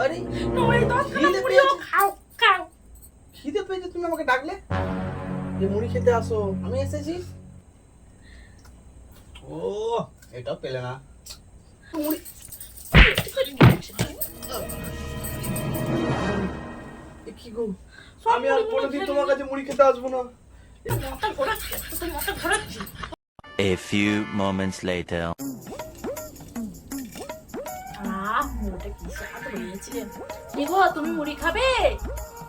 আরে ওই দশ খিদে মুড়িও খাও খাও। খিদে পেয়েছে তুমি আমাকে ডাকলে? যে মুড়ি খেতে আসো। আমি এসেছি। ও এটাও পেলে না। মুড়ি। কি গো? আমি আর কোনোদিন তোমার কাছে মুড়ি খেতে আসব না। A few moments later. মুড়িটা কি স্বাদ হয়েছে কি গো তুমি মুড়ি খাবে?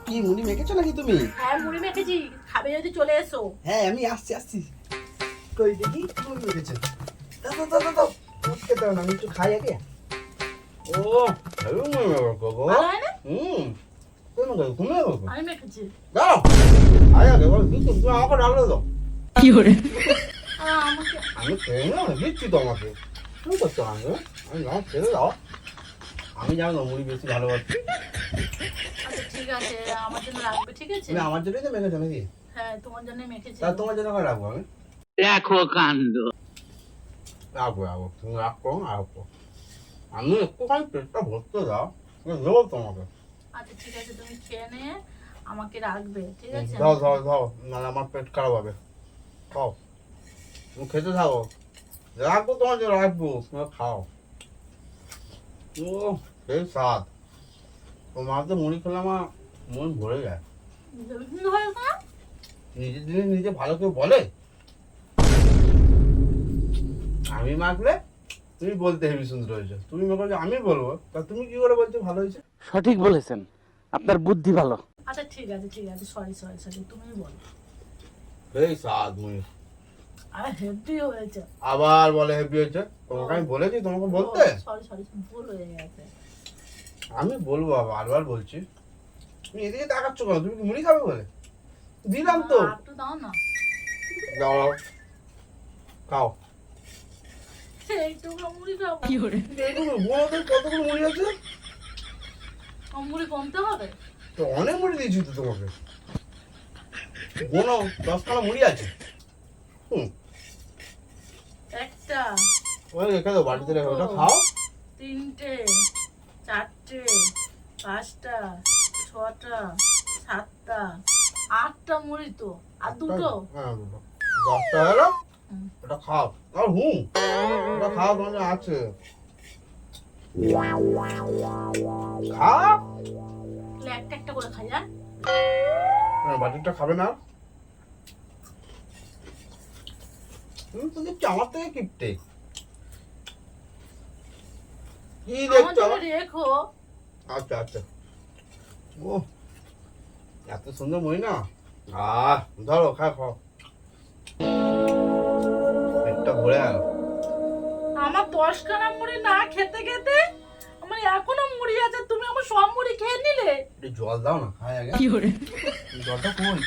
কি মুড়ি মেখেছো নাকি তুমি? হ্যাঁ মুড়ি মেখেছি। খাবে যদি চলে এসো। হ্যাঁ আমি আসছি আসছি। কই দেখি তুমি মেখেছো। দাও দাও দাও দাও দাও। দুধ খেতে হবে না আমি একটু খাই আগে। ও মুড়ি গো। হুম। আমি মেখেছি। দাও। খাই আগে বল দিচ্ছি তুমি আমাকে দাও। আর আমাকে আমি খেয়ে না দিচ্ছি তো আমাকে তুমি করছ আমাকে আমি না ছেড়ে দাও। আমি জানো না মুড়ি বেশি ভালোবাসি। আচ্ছা ঠিক আছে আমার জন্য রাখবে ঠিক আছে? তুমি আমার জন্যই তো মেখেছো নাকি? হ্যাঁ তোমার জন্য মেখেছি। তা তোমার জন্য করে রাখব আমি। দেখো কাণ্ড। রাখব রাখব। তুমি রাখব রাখব। আমি একটুখানি পেটটা ভরতে দাও দেবো তোমাকে। আচ্ছা ঠিক আছে তুমি খেয়ে নিয়ে আমাকে রাখবে ঠিক আছে? দাও দাও দাও নাহলে আমার পেট খারাপ হবে। খাও। তুমি খেতে থাকো। রাখব তোমার জন্য রাখব তুমি খাও। ও। সেই স্বাদ। তোমার তো মুড়ি খেলে আমার মন ভরে যায়। নিজের জিনিস নিজে ভালো কেউ বলে। আমি মাখলে তুমি বলতে হেবি সুন্দর হয়েছে। তুমি মাখলে আমি বলব? তা তুমি কি করে বলছো ভালো হয়েছে? সঠিক বলেছেন। আপনার বুদ্ধি ভালো। আচ্ছা ঠিক আছে ঠিক আছে। সরি সরি সরি তুমি বলো। এই স্বাদ মুড়ি। হয়েছে আবার বলে হেভি হয়েছে? তোমাকে আমি বলেছি তোমাকে বলতে? সরি সরি ভুল হয়ে গেছে। আমি বলব আবার বারবার বলছি। তুমি এদিকে তাকাচ্ছ কেন? তুমি কি মুড়ি খাবে বলে? দিলাম তো। দাও না। দাও। খাও। অনেক মুড়ি দিয়েছি তো তোমাকে। বোনো দশখানা মুড়ি আছে। হুম। ওই রেখে দাও বাড়িতে রেখে ওটা খাও তিনটে চারটে পাঁচটা ছটা সাতটা আটটা মুড়ি তো আর দুটো হ্যাঁ দুটো দশটা হলো হুম। ওটা খাও আর হুম ওটা খাও তোমার জন্য আছে খাও তাহলে একটা একটা করে খাই হ্যাঁ হ্যাঁ, বাটিটা খাবে না তুমি তো দেখছি আমার থেকে কিপটে। কি দেখছ রেখো। আচ্ছা আচ্ছা। ও এত সুন্দর মই না? আহ ধরো খা খাও। পেটটা ভরে গেল আমার দশখানা মুড়ি না খেতে খেতে আমার এখনও মুড়ি আছে তুমি আমার সব মুড়ি খেয়ে নিলে? একটু জল দাও না খাই আগে। জলটা কই?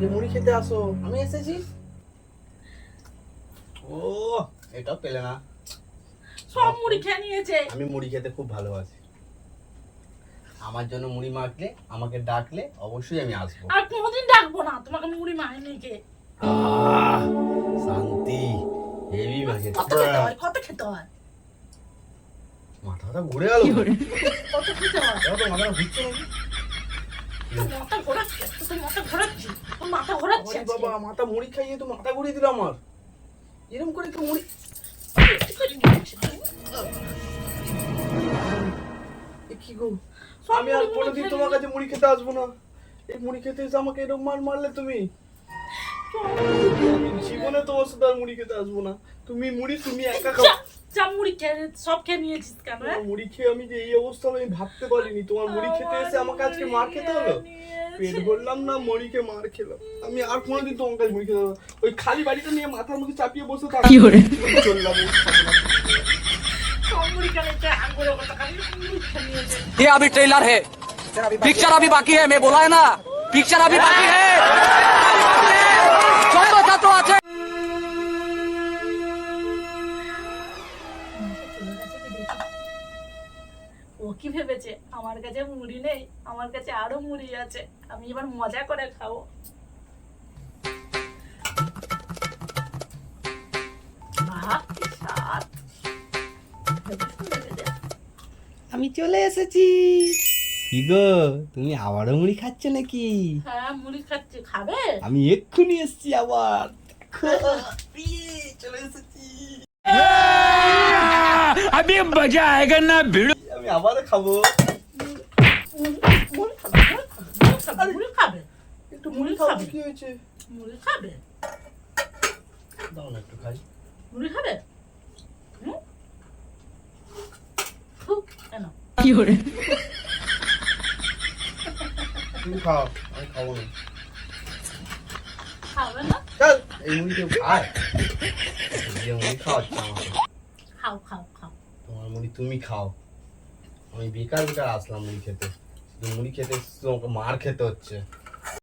যে মুড়ি খেতে আসো। আমি এসেছি। ও এটাও পেলে না। সব মুড়ি খেয়ে নিয়েছে। আমি মুড়ি খেতে খুব ভালোবাসি। আমার জন্য মুড়ি মাখলে আমাকে ডাকলে অবশ্যই আমি আসব। আর কোনোদিন ডাকবো না। তোমাকে মুড়ি মাখিনি কে? শান্তি। হেভি মাখে। কত খেতে হয় কত খেতে হয়? মাথাটা ঘুরে গেল। কত খেতে হয়? মাথাটা ঘুরছে নাকি? মাথা ঘোরাচ্ছে তোর মাথা ঘোরাচ্ছে তোর মাথা ঘোরাচ্ছে বাবা মাথা মুড়ি খাইয়ে তো মাথা ঘুরিয়ে দিল আমার। এরকম করে তো মুড়ি কি গো? আমি আর কোনোদিন তোমার কাছে মুড়ি খেতে আসব না। এই মুড়ি খেতে এসে আমাকে এরকম মার মারলে তুমি? জীবনে তোমার সাথে আর মুড়ি খেতে আসবো না তুমি মুড়ি তুমি একা খাও যা, যা মুড়ি খেয়ে সব খেয়ে নিয়েছিস কেন তোমার হ্যাঁ? মুড়ি খেয়ে আমি যে এই অবস্থা হবে আমি ভাবতে পারিনি তোমার মুড়ি খেতে এসে আমাকে আজকে মার খেতে হলো পেট ভরলাম না মুড়িকে মার খেলাম আমি আর কোনোদিন তোমার কাছে মুড়ি খেতে হবে না। ওই খালি বাড়িটা নিয়ে মাথার মধ্যে চাপিয়ে বসে থাক চললাম এই খাবো না। সব মুড়ি খেয়ে নিয়েছে আঙ্গুরের কথা খালি মুড়ি খেয়ে নিয়েছে ये अभी ट्रेलर है पिक्चर अभी बाकी है मैं बोला है ना पिक्चर अभी बाकी है ও কি ভেবেছে? আমার কাছে মুড়ি নেই আমার কাছে আরও মুড়ি আছে। আমি এবার মজা করে খাব। আমি চলে এসেছি। কি গো তুমি আবারও মুড়ি খাচ্ছ নাকি? হ্যাঁ মুড়ি খাচ্ছি। খাবে? আমি এক্ষুনি এসেছি আবার। চলে এসেছি। abin ba ja ya na bilu mi aba da kabo মুড়ি খাবে একটু মুড়ি খাবে কি হয়েছে মুড়ি খাবে দাও না একটু খাই মুড়ি খাবে কি হরে তুমি খাও আমি খাবো না এই মুড়ি কেউ খায় যে মুড়ি খাওয়াচ্ছে আমাকে খাও খাও খাও তোমার মুড়ি তুমি খাও। আমি বেকার বেকার আসলাম মুড়ি খেতে। শুধু মুড়ি খেতে আমাকে মার খেতে হচ্ছে।